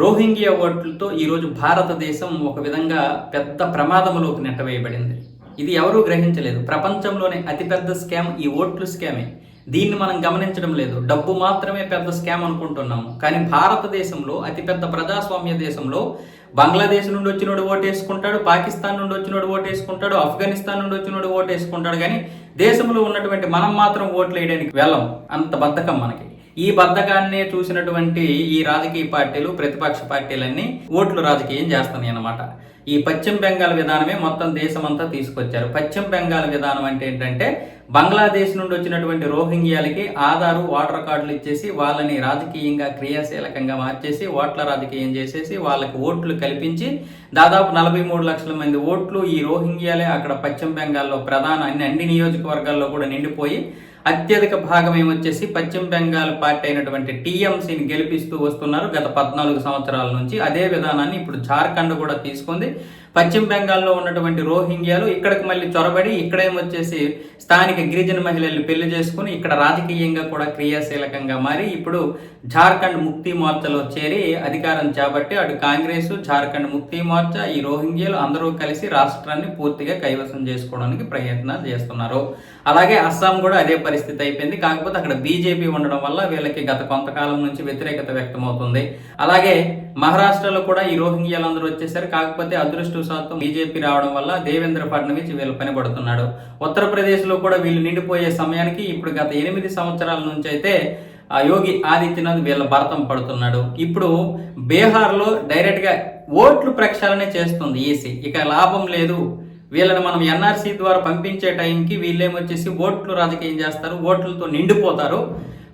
రోహింగ్యా ఓట్లతో ఈరోజు భారతదేశం ఒక విధంగా పెద్ద ప్రమాదంలోకి నెట్టవేయబడింది. ఇది ఎవరూ గ్రహించలేదు. ప్రపంచంలోనే అతిపెద్ద స్కామ్ ఈ ఓట్లు స్కామే. దీన్ని మనం గమనించడం లేదు. డబ్బు మాత్రమే పెద్ద స్కామ్ అనుకుంటున్నాము. కానీ భారతదేశంలో అతిపెద్ద ప్రజాస్వామ్య దేశంలో బంగ్లాదేశ్ నుండి వచ్చినోడు ఓటేసుకుంటాడు పాకిస్తాన్ నుండి వచ్చినోడు ఓటేసుకుంటాడు ఆఫ్ఘనిస్తాన్ నుండి వచ్చినోడు ఓటేసుకుంటాడు. కానీ దేశంలో ఉన్నటువంటి మనం మాత్రం ఓట్లు వేయడానికి వెళ్ళం. అంత బద్ధకం మనకి. ఈ బద్ధకాన్నే చూసినటువంటి ఈ రాజకీయ పార్టీలు ప్రతిపక్ష పార్టీలన్నీ ఓట్లు రాజకీయం చేస్తున్నాయి అన్నమాట. ఈ పశ్చిమ బెంగాల్ విధానమే మొత్తం దేశమంతా తీసుకొచ్చారు. పశ్చిమ బెంగాల్ విధానం అంటే ఏంటంటే బంగ్లాదేశ్ నుండి వచ్చినటువంటి రోహింగ్యాలకి ఆధారు ఓటర్ కార్డులు ఇచ్చేసి వాళ్ళని రాజకీయంగా క్రియాశీలకంగా మార్చేసి ఓట్ల రాజకీయం చేసేసి వాళ్ళకి ఓట్లు కల్పించి దాదాపు నలభై మూడు లక్షల మంది ఓట్లు ఈ రోహింగ్యాలే అక్కడ పశ్చిమ బెంగాల్లో ప్రధాన అన్ని అన్ని నియోజకవర్గాల్లో కూడా నిండిపోయి అత్యధిక భాగం ఏమొచ్చేసి పశ్చిమ బెంగాల్ పార్టీ అయినటువంటి టీఎంసీని గెలిపిస్తూ వస్తున్నారు. గత పద్నాలుగు సంవత్సరాల నుంచి అదే విధానాన్ని ఇప్పుడు జార్ఖండ్ కూడా తీసుకుంది. పశ్చిమ బెంగాల్లో ఉన్నటువంటి రోహింగ్యాలు ఇక్కడికి మళ్ళీ చొరబడి ఇక్కడేమొచ్చేసి స్థానిక గిరిజన మహిళల్ని పెళ్ళి చేసుకుని ఇక్కడ రాజకీయంగా కూడా క్రియాశీలకంగా మారి ఇప్పుడు జార్ఖండ్ ముక్తి మోర్చాలో చేరి అధికారం చేపట్టి అటు కాంగ్రెస్ జార్ఖండ్ ముక్తి మోర్చా ఈ రోహింగ్యాలు అందరూ కలిసి రాష్ట్రాన్ని పూర్తిగా కైవసం చేసుకోవడానికి ప్రయత్నాలు చేస్తున్నారు. అలాగే అస్సాం కూడా అదే పరిస్థితి అయిపోయింది. కాకపోతే అక్కడ బీజేపీ ఉండడం వల్ల వీళ్ళకి గత కొంతకాలం నుంచి వ్యతిరేకత వ్యక్తమవుతుంది. అలాగే మహారాష్ట్రలో కూడా ఈ రోహింగ్యాలు అందరూ వచ్చేసారు. కాకపోతే శాతం బీజేపీ రావడం వల్ల దేవేంద్ర ఫడ్నవీస్ వీళ్ళు పని పడుతున్నాడు ఉత్తరప్రదేశ్లో కూడా వీళ్ళు నిండిపోయే సమయానికి ఇప్పుడు గత ఎనిమిది సంవత్సరాల నుంచి అయితే ఆ యోగి ఆదిత్యనాథ్ వీళ్ళ భరతం పడుతున్నాడు. ఇప్పుడు బీహార్లో డైరెక్ట్గా ఓట్లు ప్రక్షాళన చేస్తుంది ఈసీ. ఇక లాభం లేదు. వీళ్ళని మనం ఎన్ఆర్సీ ద్వారా పంపించే టైంకి వీళ్ళేమొచ్చేసి ఓట్లు రాజకీయం చేస్తారు ఓట్లతో నిండిపోతారు.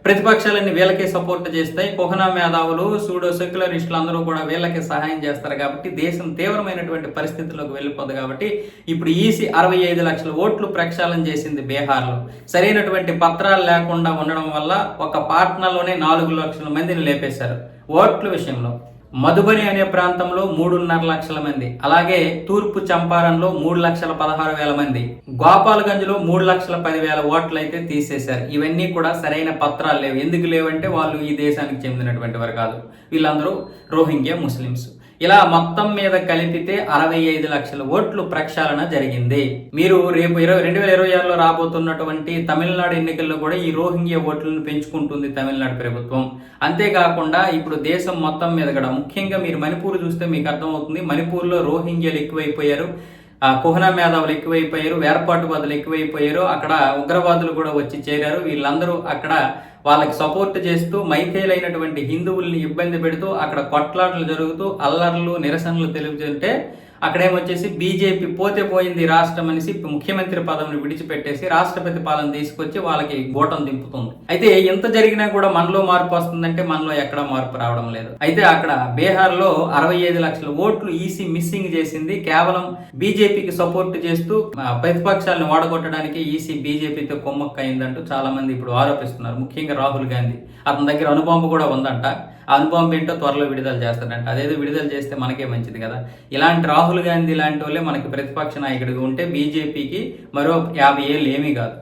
ప్రతిపక్షాలన్నీ వీళ్ళకే సపోర్ట్ చేస్తాయి. కుహనా మేధావులు సూడో సెక్యులరిస్టులు అందరూ కూడా వీళ్ళకి సహాయం చేస్తారు కాబట్టి దేశం తీవ్రమైనటువంటి పరిస్థితుల్లోకి వెళ్ళిపోదు కాబట్టి ఇప్పుడు ఈసీ అరవై ఐదు లక్షల ఓట్లు ప్రక్షాళన చేసింది బీహార్లో. సరైనటువంటి పత్రాలు లేకుండా ఉండడం వల్ల ఒక పాట్నాలోనే నాలుగు లక్షల మందిని లేపేశారు ఓట్ల విషయంలో. మధుబని అనే ప్రాంతంలో మూడున్నర లక్షల మంది అలాగే తూర్పు చంపారణ్లో మూడు లక్షల పదహారు వేల మంది గోపాల్గంజ్లో మూడు లక్షల పదివేల ఓట్లు అయితే తీసేశారు. ఇవన్నీ కూడా సరైన పత్రాలు లేవు. ఎందుకు లేవంటే వాళ్ళు ఈ దేశానికి చెందినటువంటి వారు కాదు. వీళ్ళందరూ రోహింగ్యా ముస్లిమ్స్. ఇలా మొత్తం మీద కలిపితే అరవై ఐదు లక్షల ఓట్లు ప్రక్షాళన జరిగింది. మీరు రేపు ఇరవై రెండు వేల ఇరవై ఆరులో రాబోతున్నటువంటి తమిళనాడు ఎన్నికల్లో కూడా ఈ రోహింగ్యా ఓట్లను పెంచుకుంటుంది తమిళనాడు ప్రభుత్వం. అంతేకాకుండా ఇప్పుడు దేశం మొత్తం మీద కూడా ముఖ్యంగా మీరు మణిపూర్ చూస్తే మీకు అర్థమవుతుంది మణిపూర్లో రోహింగ్యాలు ఎక్కువైపోయారు ఆ కుహనా మేధావులు ఎక్కువైపోయారు వేర్పాటువాదులు ఎక్కువైపోయారు అక్కడ ఉగ్రవాదులు కూడా వచ్చి చేరారు వీళ్ళందరూ అక్కడ వాళ్ళకి సపోర్ట్ చేస్తూ మైథేలైనటువంటి హిందువుల్ని ఇబ్బంది పెడుతూ అక్కడ కొట్లాటలు జరుగుతూ అల్లర్లు నిరసనలు తెలుపుతుంటే అక్కడేమొచ్చేసి బీజేపీ పోతే పోయింది రాష్ట్రం అనేసి ముఖ్యమంత్రి పదవిని విడిచిపెట్టేసి రాష్ట్రపతి పాలన తీసుకొచ్చి వాళ్ళకి గోటం దింపుతుంది. అయితే ఎంత జరిగినా కూడా మనలో మార్పు వస్తుందంటే మనలో ఎక్కడ మార్పు రావడం లేదు. అయితే అక్కడ బీహార్లో అరవై ఐదు లక్షల ఓట్లు ఈసీ మిస్సింగ్ చేసింది. కేవలం బీజేపీకి సపోర్ట్ చేస్తూ ప్రతిపక్షాలను వాడగొట్టడానికి ఈసీ బీజేపీతో కొమ్మక్కయిందంటూ చాలా మంది ఇప్పుడు ఆరోపిస్తున్నారు. ముఖ్యంగా రాహుల్ గాంధీ. అతని దగ్గర అనుబాంబు కూడా ఉందంట. ఆ ఏంటో త్వరలో విడుదల చేస్తాడంట. అదేదో విడుదల చేస్తే మనకే మంచిది కదా. ఇలాంటి రాహుల్ గాంధీ లాంటి వాళ్ళే మనకి ప్రతిపక్ష నాయకుడిగా ఉంటే బీజేపీకి మరో యాభై ఏళ్ళు ఏమీ కాదు.